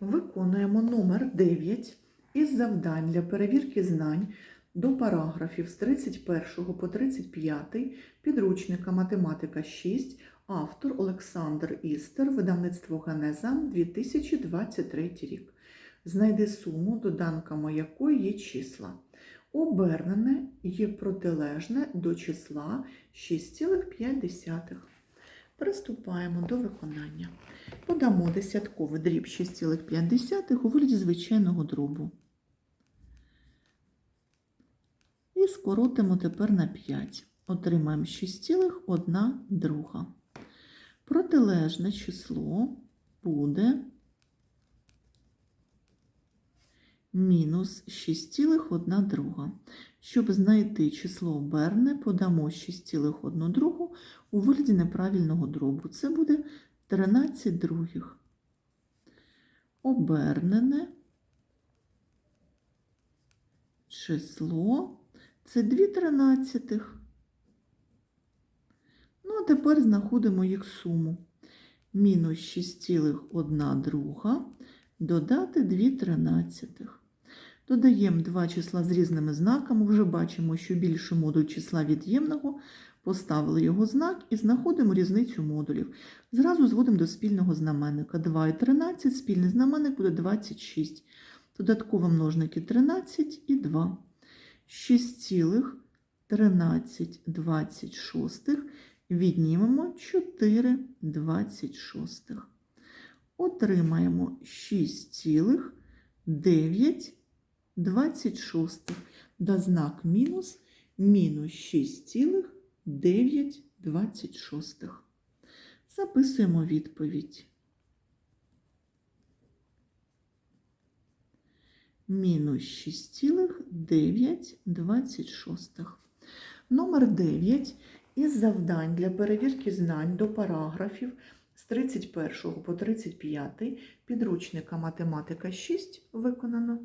Виконуємо номер 9 із завдань для перевірки знань до параграфів з 31 по 35 підручника Математика 6, автор Олександр Істер, видавництво Генеза 2023 рік. Знайди суму, доданками якої є числа. Обернене є протилежне до числа 6,5. Приступаємо до виконання. Подамо десятковий дріб 6,5 у вигляді звичайного дробу. І скоротимо тепер на 5. Отримаємо 6,1 друга. Протилежне число буде мінус 6,1 друга. Щоб знайти число оберне, подамо 6,1 другу у вигляді неправильного дробу. Це буде 13 других. Обернене число це 2 тринадцятих. Ну, а тепер знаходимо їх суму. Мінус 6,1 друга додати 2 тринадцятих. Додаємо два числа з різними знаками, вже бачимо, що більше модуль числа від'ємного, поставили його знак і знаходимо різницю модулів. Зразу зводимо до спільного знаменника 2 і 13, спільний знаменник буде 26. Додатково множники 13 і 2. 26. віднімемо 4,26. Отримаємо 6,9. 26 до знак мінус мінус 6,926. Записуємо відповідь. Мінус 6,926. Номер 9 із завдань для перевірки знань до параграфів з 31 по 35 підручника математика 6 виконано.